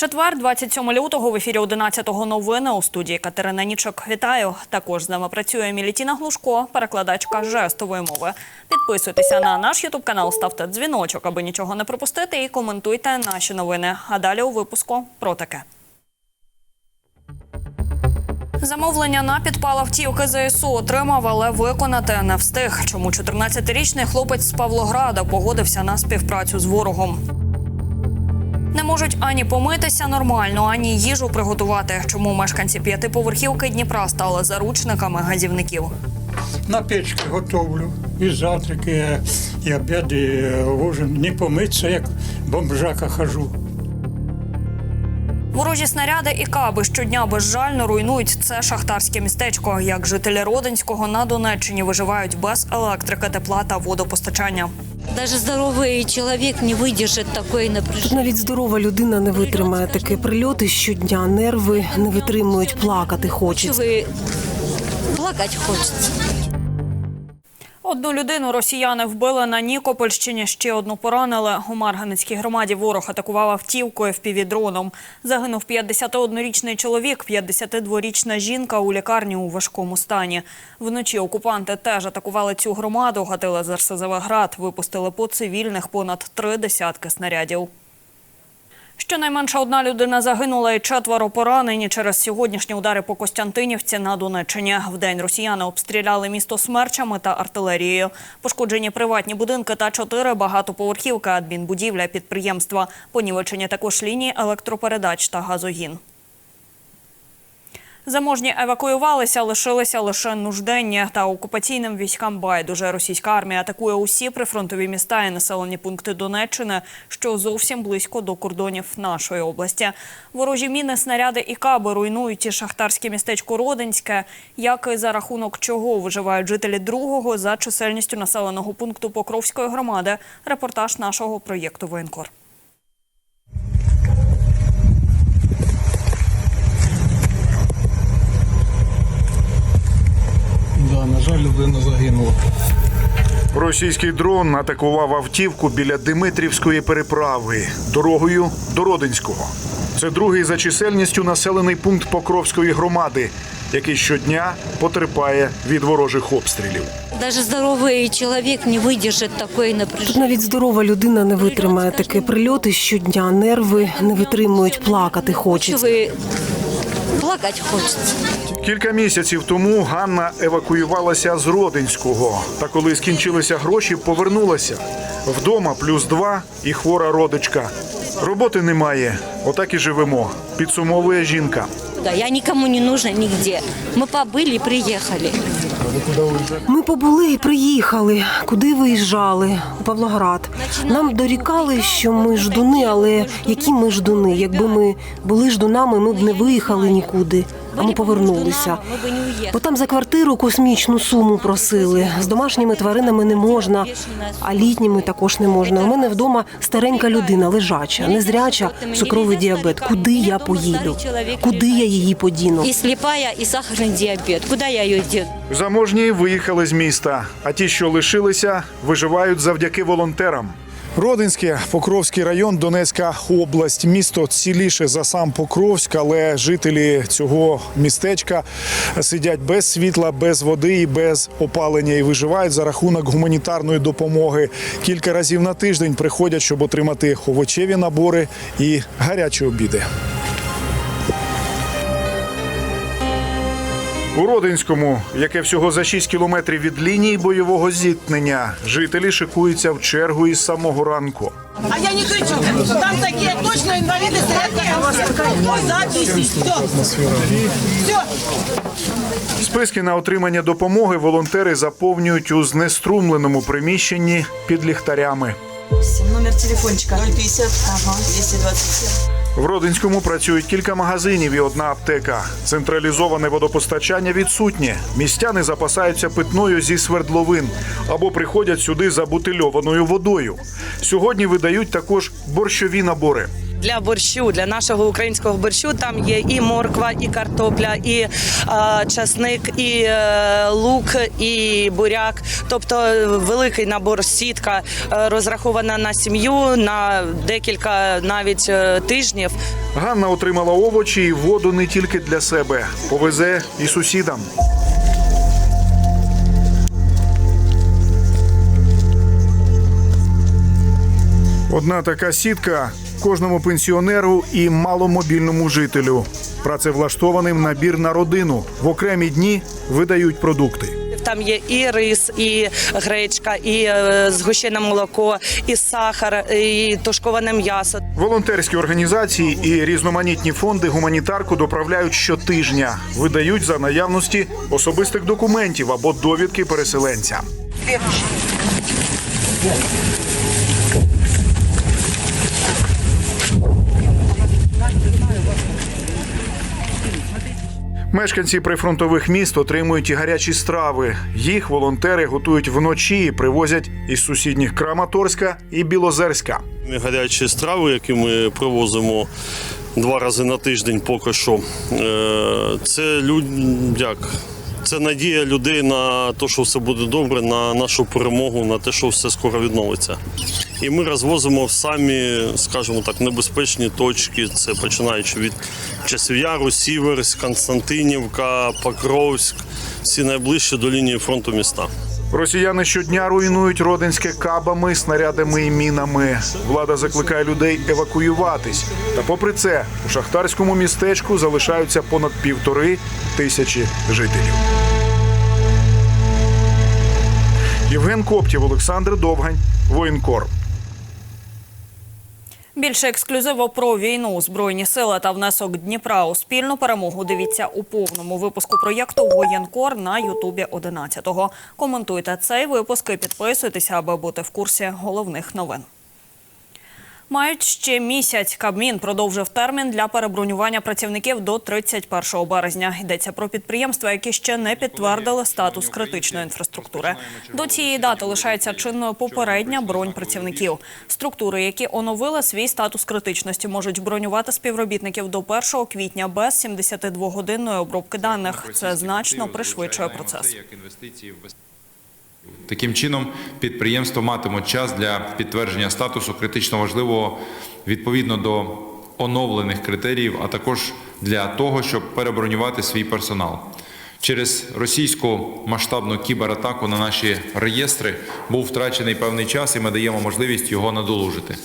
Четвер, 27 лютого, в ефірі 11-го новини у студії Катерина Нічок. Вітаю. Також з нами працює Мілітіна Глушко, перекладачка жестової мови. Підписуйтеся на наш ютуб канал, ставте дзвіночок, аби нічого не пропустити, і коментуйте наші новини. А далі у випуску про таке. Замовлення на підпал автівки ЗСУ отримав, але виконати не встиг. Чому 14-річний хлопець з Павлограда погодився на співпрацю з ворогом? Не можуть ані помитися нормально, ані їжу приготувати. Чому мешканці п'ятиповерхівки Дніпра стали заручниками газівників? На печці готовлю. І завтраки, і обід, і ужин. Не помитися, як бомжака хожу. Ворожі снаряди і каби щодня безжально руйнують це шахтарське містечко. Як жителі Родинського на Донеччині виживають без електрики, тепла та водопостачання. Даже здоровий чоловік не видержить такої Тут напряження. навіть здорова людина не витримає таке прильоти щодня, нерви не витримують, плакати хочеться. плакати хочеться. Одну людину росіяни вбили на Нікопольщині, ще одну поранили. У Марганецькій громаді ворог атакував автівкою впівдроном. Загинув 51-річний чоловік, 52-річна жінка у лікарні у важкому стані. Вночі окупанти теж атакували цю громаду, гатили з РСЗВ «Град», випустили по цивільних понад три десятки снарядів. Щонайменше одна людина загинула і четверо поранені через сьогоднішні удари по Костянтинівці на Донеччині. Вдень росіяни обстріляли місто смерчами та артилерією. Пошкоджені приватні будинки та чотири багатоповерхівки, адмінбудівля підприємства. Понівечені також лінії електропередач та газогін. Заможні евакуювалися, лишилися лише нужденні та окупаційним військам байдуже. Російська армія атакує усі прифронтові міста і населені пункти Донеччини, що зовсім близько до кордонів нашої області. Ворожі міни, снаряди і каби руйнують і шахтарське містечко Родинське. Як і за рахунок чого виживають жителі другого за чисельністю населеного пункту Покровської громади. Репортаж нашого проєкту Воєнкор. Да, на жаль, людина загинула. Російський дрон атакував автівку біля Димитрівської переправи дорогою до Родинського. Це другий за чисельністю населений пункт Покровської громади, який щодня потерпає від ворожих обстрілів. Даже здоровий чоловік не видержить такої Тут навіть здорова людина не витримає таке прильоти щодня, нерви не витримують, плакати ви плакати хочеться. Кілька місяців тому Ганна евакуювалася з Родинського. Та коли скінчилися гроші, повернулася. Вдома плюс два і хвора родичка. Роботи немає. Отак і живемо. Підсумовує жінка. Да, я нікому не нужна нігде. Ми побили приїхали. Ми побули і приїхали. Куди виїжджали? У Павлоград. Нам дорікали, що ми ждуни, але які ми ждуни? Якби ми були ждунами, ми б не виїхали нікуди, а ми повернулися. Бо там за квартиру космічну суму просили. З домашніми тваринами не можна, а літніми також не можна. У мене вдома старенька людина, лежача, незряча, цукровий діабет. Куди я поїду? Куди я її подіну? І сліпая, і сахарний діабет. Куди я її діну? Заможні виїхали з міста, а ті, що лишилися, виживають завдяки волонтерам. Родинське, Покровський район, Донецька область. Місто ціліше за сам Покровськ, але жителі цього містечка сидять без світла, без води і без опалення і виживають за рахунок гуманітарної допомоги. Кілька разів на тиждень приходять, щоб отримати овочеві набори і гарячі обіди. У Родинському, яке всього за 6 кілометрів від лінії бойового зіткнення, жителі шикуються в чергу із самого ранку. А я не кричу. Там такие точно инвалиды стоят. Записи. Все. Все. Списки на отримання допомоги волонтери заповнюють у знеструмленому приміщенні під ліхтарями. Номер телефончика 050 ага. 227. В Родинському працюють кілька магазинів і одна аптека. Централізоване водопостачання відсутнє. Містяни запасаються питною зі свердловин або приходять сюди за бутильованою водою. Сьогодні видають також борщові набори. Для борщу, для нашого українського борщу там є і морква, і картопля, і е, часник, і е, лук, і буряк. Тобто е, великий набор сітка розрахована на сім'ю на декілька навіть тижнів. Ганна отримала овочі і воду не тільки для себе, повезе і сусідам. Одна така сітка кожному пенсіонеру і маломобільному жителю. Працевлаштованим набір на родину. В окремі дні видають продукти. Там є і рис, і гречка, і е, згущене молоко, і сахар, і тушковане м'ясо. Волонтерські організації і різноманітні фонди гуманітарку доправляють щотижня, видають за наявності особистих документів або довідки переселенця. Мешканці прифронтових міст отримують і гарячі страви. Їх волонтери готують вночі і привозять із сусідніх Краматорська і Білозерська. Гарячі страви, які ми привозимо два рази на тиждень поки що. Е, Це люд... як? Це надія людей на те, що все буде добре, на нашу перемогу, на те, що все скоро відновиться. І ми розвозимо в самі, скажімо так, небезпечні точки. Це починаючи від Часів Яру, Сіверськ, Константинівка, Покровськ, всі найближчі до лінії фронту міста. Росіяни щодня руйнують родинське кабами, снарядами і мінами. Влада закликає людей евакуюватись. Та попри це, у шахтарському містечку залишаються понад півтори тисячі жителів. Євген Коптів, Олександр Довгань, Воєнкор. Більше ексклюзиво про війну, збройні сили та внесок Дніпра у спільну перемогу. Дивіться у повному випуску проєкту Воєнкор на Ютубі 11-го. Коментуйте цей випуск і підписуйтеся, аби бути в курсі головних новин. Мають ще місяць. Кабмін продовжив термін для перебронювання працівників до 31 березня. Йдеться про підприємства, які ще не підтвердили статус критичної інфраструктури. До цієї дати лишається чинною попередня бронь працівників. Структури, які оновили свій статус критичності, можуть бронювати співробітників до 1 квітня без 72-годинної обробки даних. Це значно пришвидшує процес. Таким чином, підприємства матимуть час для підтвердження статусу критично важливого відповідно до оновлених критеріїв, а також для того, щоб перебронювати свій персонал. Через російську масштабну кібератаку на наші реєстри був втрачений певний час, і ми даємо можливість його надолужити.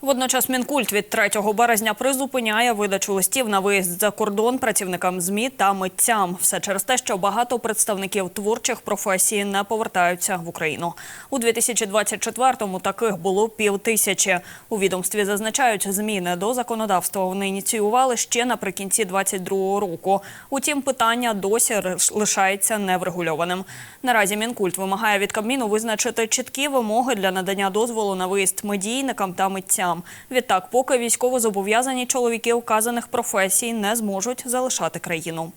Водночас Мінкульт від 3 березня призупиняє видачу листів на виїзд за кордон працівникам ЗМІ та митцям. Все через те, що багато представників творчих професій не повертаються в Україну. У 2024-му таких було півтисячі. У відомстві зазначають, зміни до законодавства вони ініціювали ще наприкінці 2022 року. Утім, питання досі лишається неврегульованим. Наразі Мінкульт вимагає від Кабміну визначити чіткі вимоги для надання дозволу на виїзд медійникам та митцям. Відтак, поки військовозобов'язані чоловіки указаних професій не зможуть залишати країну.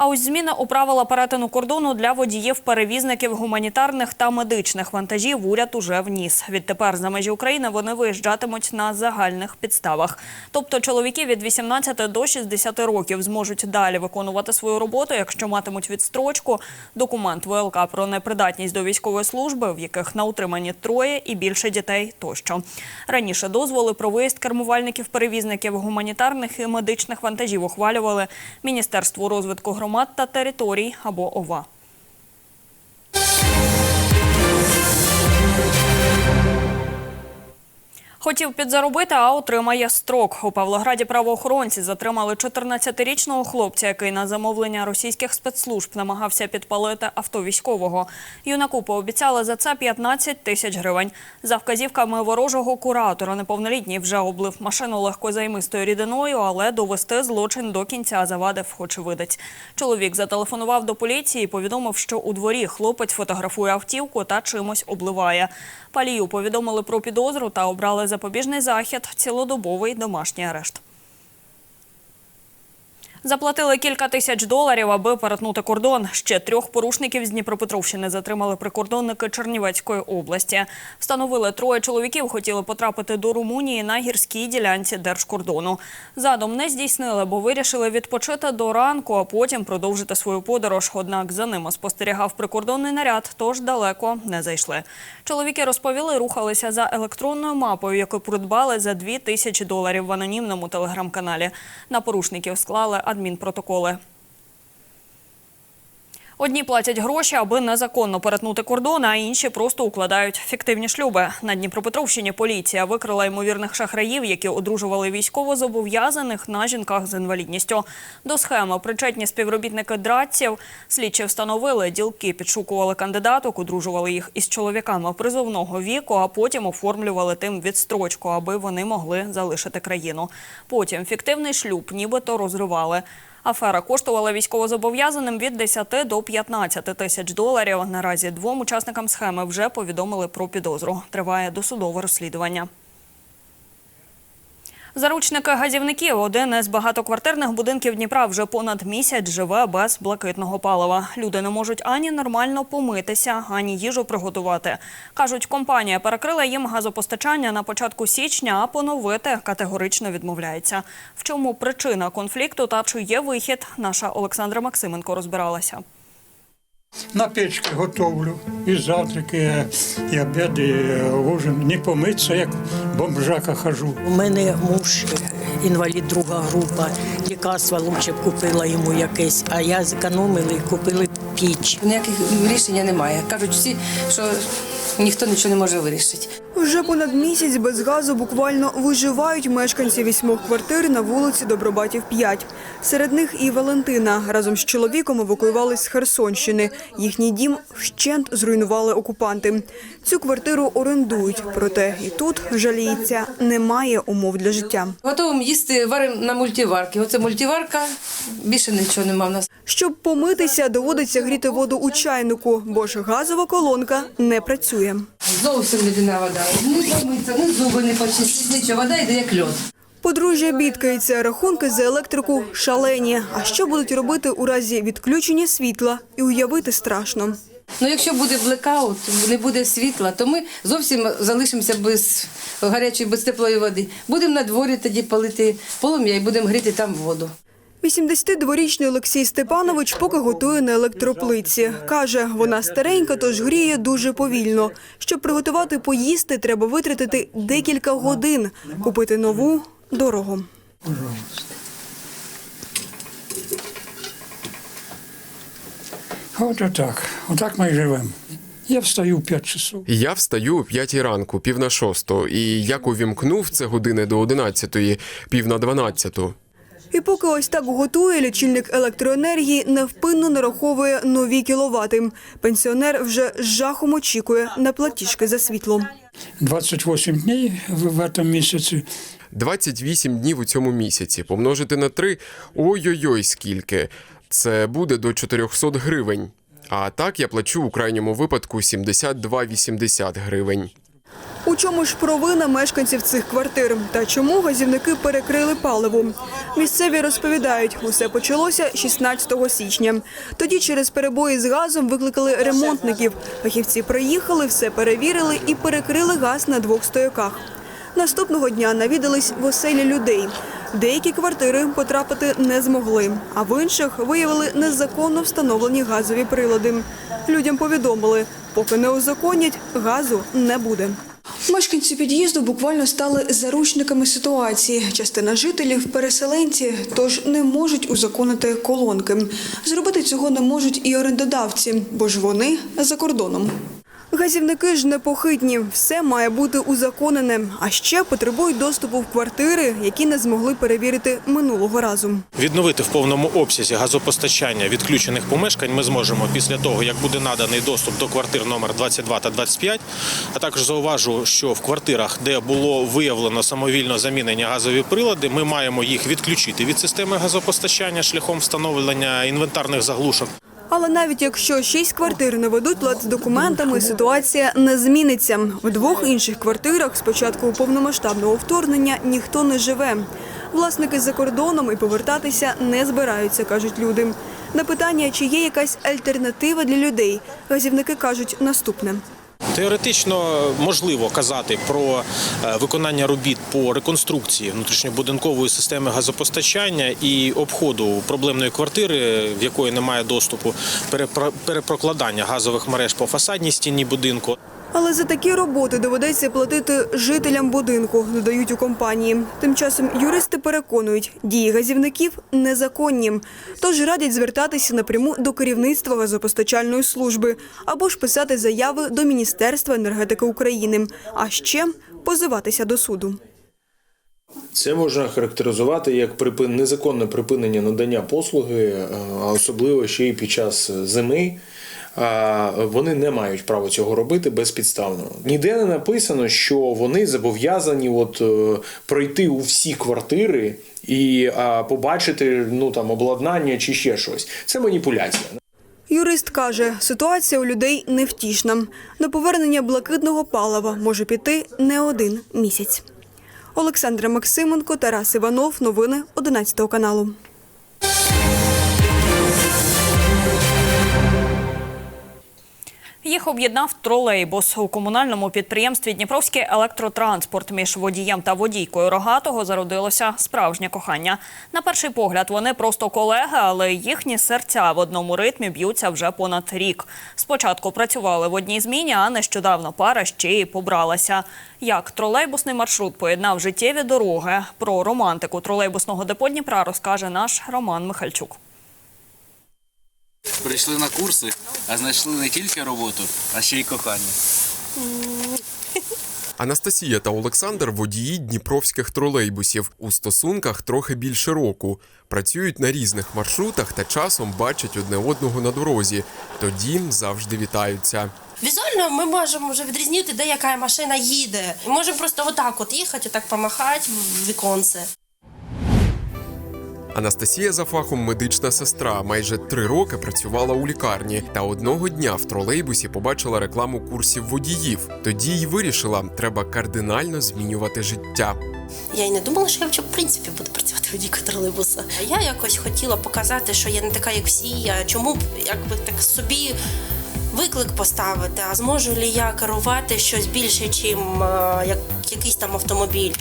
А ось зміни у правила перетину кордону для водіїв, перевізників гуманітарних та медичних вантажів уряд уже вніс. Відтепер за межі України вони виїжджатимуть на загальних підставах. Тобто чоловіки від 18 до 60 років зможуть далі виконувати свою роботу, якщо матимуть відстрочку, документ ВЛК про непридатність до військової служби, в яких на утриманні троє і більше дітей тощо. Раніше дозволи про виїзд кермувальників-перевізників гуманітарних і медичних вантажів ухвалювали Міністерство розвитку громад та територій або ОВА. Хотів підзаробити, а отримає строк. У Павлограді правоохоронці затримали 14-річного хлопця, який на замовлення російських спецслужб намагався підпалити авто військового. Юнаку пообіцяли за це 15 тисяч гривень. За вказівками ворожого куратора неповнолітній вже облив машину легкозаймистою рідиною, але довести злочин до кінця завадив очевидець. Чоловік зателефонував до поліції і повідомив, що у дворі хлопець фотографує автівку та чимось обливає. Палію повідомили про підозру та обрали запобіжний захід – цілодобовий домашній арешт. Заплатили кілька тисяч доларів, аби перетнути кордон. Ще трьох порушників з Дніпропетровщини затримали прикордонники Чернівецької області. Встановили троє чоловіків, хотіли потрапити до Румунії на гірській ділянці держкордону. Задум не здійснили, бо вирішили відпочити до ранку, а потім продовжити свою подорож. Однак за ними спостерігав прикордонний наряд, тож далеко не зайшли. Чоловіки розповіли, рухалися за електронною мапою, яку придбали за 2 тисячі доларів в анонімному телеграм-каналі. На порушників склали адмінпротоколи. Одні платять гроші, аби незаконно перетнути кордон, а інші просто укладають фіктивні шлюби. На Дніпропетровщині поліція викрила ймовірних шахраїв, які одружували військовозобов'язаних на жінках з інвалідністю. До схеми причетні співробітники драдців. Слідчі встановили, ділки підшукували кандидаток, одружували їх із чоловіками призовного віку, а потім оформлювали тим відстрочку, аби вони могли залишити країну. Потім фіктивний шлюб нібито розривали. Афера коштувала військовозобов'язаним від 10 до 15 тисяч доларів. Наразі двом учасникам схеми вже повідомили про підозру. Триває досудове розслідування. Заручники газівників. Один із багатоквартирних будинків Дніпра вже понад місяць живе без блакитного палива. Люди не можуть ані нормально помитися, ані їжу приготувати. Кажуть, компанія перекрила їм газопостачання на початку січня, а поновити категорично відмовляється. В чому причина конфлікту та чи є вихід? Наша Олександра Максименко розбиралася. На печки готовлю, і завтраки, і обід, і ужин. Не помитися, як бомжака хожу. У мене муж інвалід друга група, лікарства лучше б купила йому якесь, а я зекономила і купили піч. Ніяких рішення немає. Кажуть всі, що ніхто нічого не може вирішити. Вже понад місяць без газу буквально виживають мешканці вісьмох квартир на вулиці Добробатів 5. Серед них і Валентина. Разом з чоловіком евакуювались з Херсонщини. Їхній дім вщент зруйнували окупанти. Цю квартиру орендують, проте і тут жаліється, немає умов для життя. Готовим їсти варимо на мультиварки. Оце мультиварка, більше нічого нема в нас. Щоб помитися, доводиться гріти воду у чайнику, бо ж газова колонка не працює. Зовсім ледяна вода. Не помиться, не зуби не почистити, нічого. Вода йде як льод. Подружжя бідкається, рахунки за електрику шалені. А що будуть робити у разі відключення світла? І уявити страшно. Ну, якщо буде блекаут, не буде світла, то ми зовсім залишимося без гарячої, без теплої води. Будемо на дворі тоді палити полум'я і будемо гріти там воду. 82-річний Олексій Степанович поки готує на електроплитці. Каже, вона старенька, тож гріє дуже повільно. Щоб приготувати поїсти, треба витратити декілька годин. Купити нову – дорого. От отак. Отак ми живемо. Я встаю в 5 часов. Я встаю о п'ятій ранку, пів на шосту, і як увімкнув це години до одинадцятої, пів на дванадцяту. І поки ось так готує, лічильник електроенергії невпинно нараховує нові кіловати. Пенсіонер вже з жахом очікує на платіжки за світло. 28 днів в, в цьому місяці. 28 днів у цьому місяці. Помножити на 3 – ой-ой-ой, скільки. Це буде до 400 гривень. А так я плачу у крайньому випадку 72,80 гривень. У чому ж провина мешканців цих квартир? Та чому газівники перекрили паливо? Місцеві розповідають, усе почалося 16 січня. Тоді через перебої з газом викликали ремонтників. Фахівці приїхали, все перевірили і перекрили газ на двох стояках. Наступного дня навідались в оселі людей. Деякі квартири потрапити не змогли, а в інших виявили незаконно встановлені газові прилади. Людям повідомили, поки не узаконять, газу не буде. Мешканці під'їзду буквально стали заручниками ситуації. Частина жителів переселенці, тож не можуть узаконити колонки. Зробити цього не можуть і орендодавці, бо ж вони за кордоном. Газівники ж непохитні, все має бути узаконене, а ще потребують доступу в квартири, які не змогли перевірити минулого разу. Відновити в повному обсязі газопостачання відключених помешкань ми зможемо після того, як буде наданий доступ до квартир номер 22 та 25. А також зауважу, що в квартирах, де було виявлено самовільно замінені газові прилади, ми маємо їх відключити від системи газопостачання шляхом встановлення інвентарних заглушок. Але навіть якщо шість квартир не ведуть лад з документами, ситуація не зміниться. В двох інших квартирах з початку повномасштабного вторгнення ніхто не живе. Власники за кордоном і повертатися не збираються, кажуть люди. На питання, чи є якась альтернатива для людей, газівники кажуть наступне. Теоретично можливо казати про е, виконання робіт по реконструкції внутрішньобудинкової системи газопостачання і обходу проблемної квартири, в якої немає доступу, перепро- перепрокладання газових мереж по фасадній стіні будинку. Але за такі роботи доведеться платити жителям будинку, додають у компанії. Тим часом юристи переконують, дії газівників незаконні. Тож радять звертатися напряму до керівництва газопостачальної служби або ж писати заяви до Міністерства енергетики України, а ще позиватися до суду. Це можна характеризувати як припин... незаконне припинення надання послуги, е, а особливо ще й під час зими. Вони не мають права цього робити безпідставно. Ніде не написано, що вони зобов'язані от е, пройти у всі квартири і побачити ну там обладнання чи ще щось. Це маніпуляція. Юрист каже, ситуація у людей невтішна. На повернення блакитного палива може піти не один місяць. Олександра Максименко, Тарас Іванов. Новини 11 каналу. Їх об'єднав тролейбус у комунальному підприємстві Дніпровський електротранспорт між водієм та водійкою рогатого зародилося справжнє кохання. На перший погляд вони просто колеги, але їхні серця в одному ритмі б'ються вже понад рік. Спочатку працювали в одній зміні, а нещодавно пара ще й побралася. Як тролейбусний маршрут поєднав життєві дороги про романтику тролейбусного депо Дніпра розкаже наш Роман Михальчук. Прийшли на курси, а знайшли не тільки роботу, а ще й кохання. Анастасія та Олександр водії дніпровських тролейбусів у стосунках трохи більше року. Працюють на різних маршрутах та часом бачать одне одного на дорозі. Тоді завжди вітаються. Візуально ми можемо вже відрізнити, де яка машина їде. Можемо просто отак от їхати, отак помахати в віконце. Анастасія за фахом медична сестра. Майже три роки працювала у лікарні та одного дня в тролейбусі побачила рекламу курсів водіїв. Тоді й вирішила, треба кардинально змінювати життя. Я й не думала, що я в принципі буду працювати водійкою тролейбуса. Я якось хотіла показати, що я не така, як всі. А чому б якби так собі виклик поставити? А зможу лі я керувати щось більше, чим е, як якийсь там автомобіль?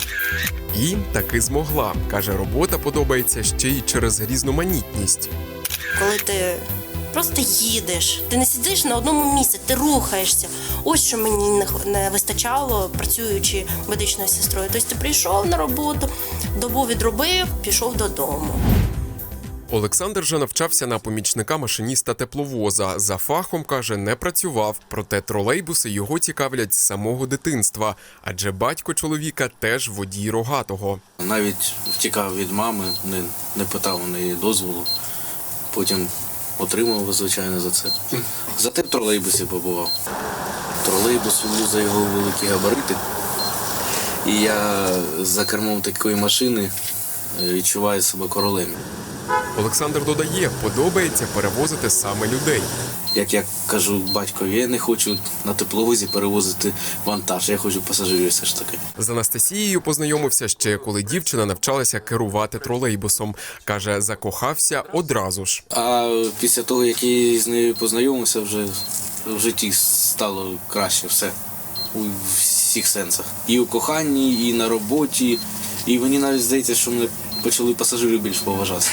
І таки змогла. каже, робота подобається ще й через різноманітність. коли ти просто їдеш, ти не сидиш на одному місці, ти рухаєшся. Ось що мені не, вистачало, працюючи медичною сестрою. Тобто ти прийшов на роботу, добу відробив, пішов додому. Олександр же навчався на помічника машиніста тепловоза. За фахом каже, не працював. Проте тролейбуси його цікавлять з самого дитинства, адже батько чоловіка теж водій рогатого. Навіть втікав від мами, не, не питав у неї дозволу. Потім отримав, звичайно, за це. Зате в тролейбусі побував. Тролейбус за його великі габарити. І я за кермом такої машини е, відчуваю себе королем. Олександр додає, подобається перевозити саме людей. Як я кажу батькові, я не хочу на тепловозі перевозити вантаж, я хочу пасажирів все ж таки. З Анастасією познайомився ще коли дівчина навчалася керувати тролейбусом. каже, закохався одразу ж. А після того, як я з нею познайомився, вже в житті стало краще все у всіх сенсах. І у коханні, і на роботі. І мені навіть здається, що мене почали пасажири більш поважати.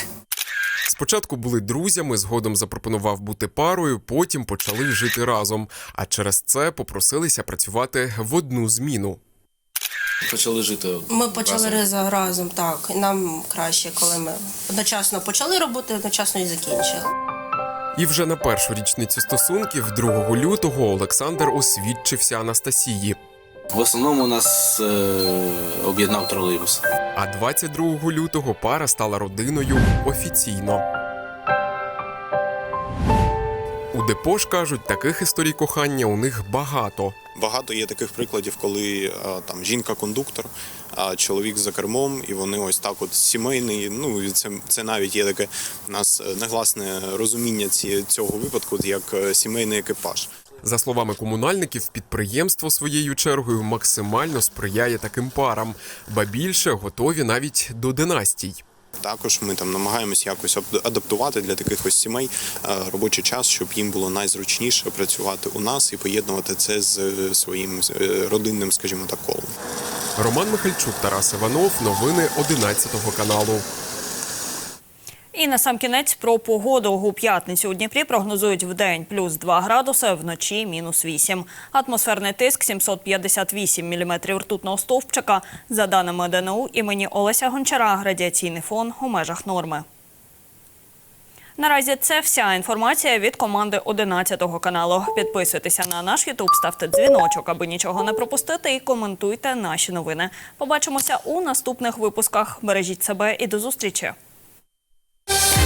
Спочатку були друзями, згодом запропонував бути парою, потім почали жити разом. А через це попросилися працювати в одну зміну. Почали жити. Ми почали разом. разом, так. Нам краще, коли ми одночасно почали роботу, одночасно і закінчили. І вже на першу річницю стосунків, 2 лютого, Олександр освідчився Анастасії. В основному нас е, об'єднав тролейбус. А 22 лютого пара стала родиною офіційно. У депо ж кажуть, таких історій кохання у них багато. Багато є таких прикладів, коли а, там жінка-кондуктор, а чоловік за кермом, і вони ось так, от сімейний. Ну і це, це навіть є таке у нас е, негласне розуміння ці, цього випадку як е, сімейний екіпаж. За словами комунальників, підприємство своєю чергою максимально сприяє таким парам, ба більше готові навіть до династій. Також ми там намагаємось якось ад- адаптувати для таких ось сімей е, робочий час, щоб їм було найзручніше працювати у нас і поєднувати це з е, своїм е, родинним, скажімо так, колом. Роман Михальчук, Тарас Іванов. Новини 11 каналу. І на сам кінець про погоду у п'ятницю у Дніпрі прогнозують в день плюс 2 градуси, вночі мінус 8. Атмосферний тиск 758 міліметрів ртутного стовпчика. За даними ДНУ імені Олеся Гончара, радіаційний фон у межах норми. Наразі це вся інформація від команди 11 каналу. Підписуйтеся на наш Ютуб, ставте дзвіночок, аби нічого не пропустити, і коментуйте наші новини. Побачимося у наступних випусках. Бережіть себе і до зустрічі. you